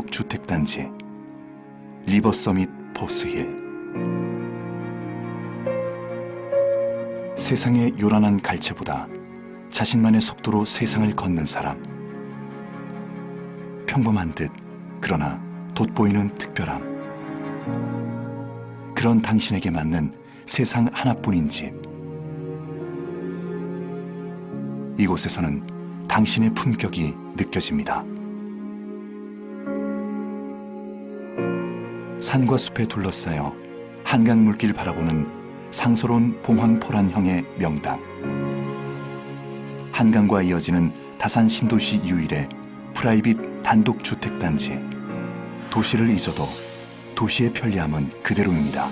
단독 주택 단지 리버 서밋 포스힐. 세상의 요란한 갈채보다 자신만의 속도로 세상을 걷는 사람. 평범한 듯 그러나 돋보이는 특별함. 그런 당신에게 맞는 세상 하나뿐인 집. 이곳에서는 당신의 품격이 느껴집니다. 산과 숲에 둘러싸여 한강 물길 바라보는 상서로운 봉황포란형의 명당. 한강과 이어지는 다산 신도시 유일의 프라이빗 단독 주택 단지. 도시를 잊어도 도시의 편리함은 그대로입니다.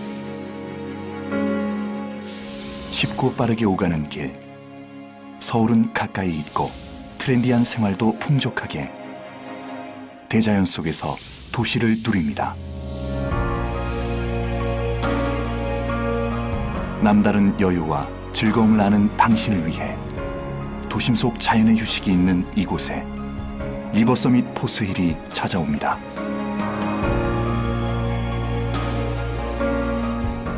쉽고 빠르게 오가는 길. 서울은 가까이 있고 트렌디한 생활도 풍족하게 대자연 속에서 도시를 누립니다. 남다른 여유와 즐거움을 아는 당신을 위해 도심 속 자연의 휴식이 있는 이곳에 리버 서밋 포스힐이 찾아옵니다.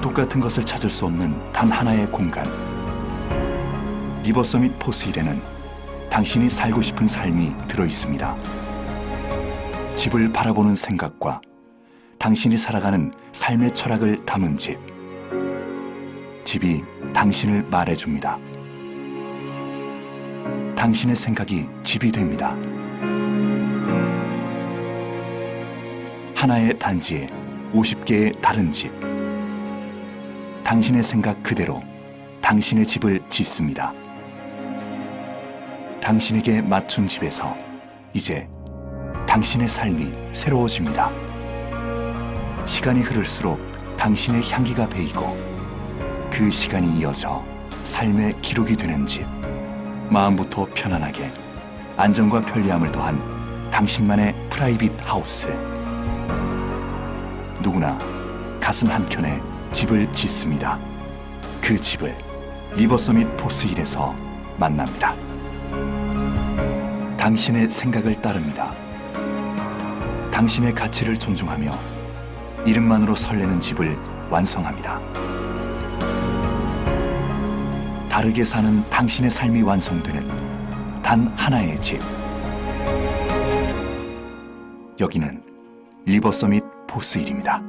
똑같은 것을 찾을 수 없는 단 하나의 공간. 리버 서밋 포스힐에는 당신이 살고 싶은 삶이 들어 있습니다. 집을 바라보는 생각과 당신이 살아가는 삶의 철학을 담은 집. 집이 당신을 말해줍니다. 당신의 생각이 집이 됩니다. 하나의 단지에 50개의 다른 집. 당신의 생각 그대로 당신의 집을 짓습니다. 당신에게 맞춘 집에서 이제 당신의 삶이 새로워집니다. 시간이 흐를수록 당신의 향기가 배이고 그 시간이 이어져 삶의 기록이 되는 집. 마음부터 편안하게 안정과 편리함을 더한 당신만의 프라이빗 하우스. 누구나 가슴 한켠에 집을 짓습니다. 그 집을 리버 서밋 포스힐에서 만납니다. 당신의 생각을 따릅니다. 당신의 가치를 존중하며 이름만으로 설레는 집을 완성합니다. 다르게 사는 당신의 삶이 완성되는 단 하나의 집. 여기는 리버 서밋 포스힐입니다.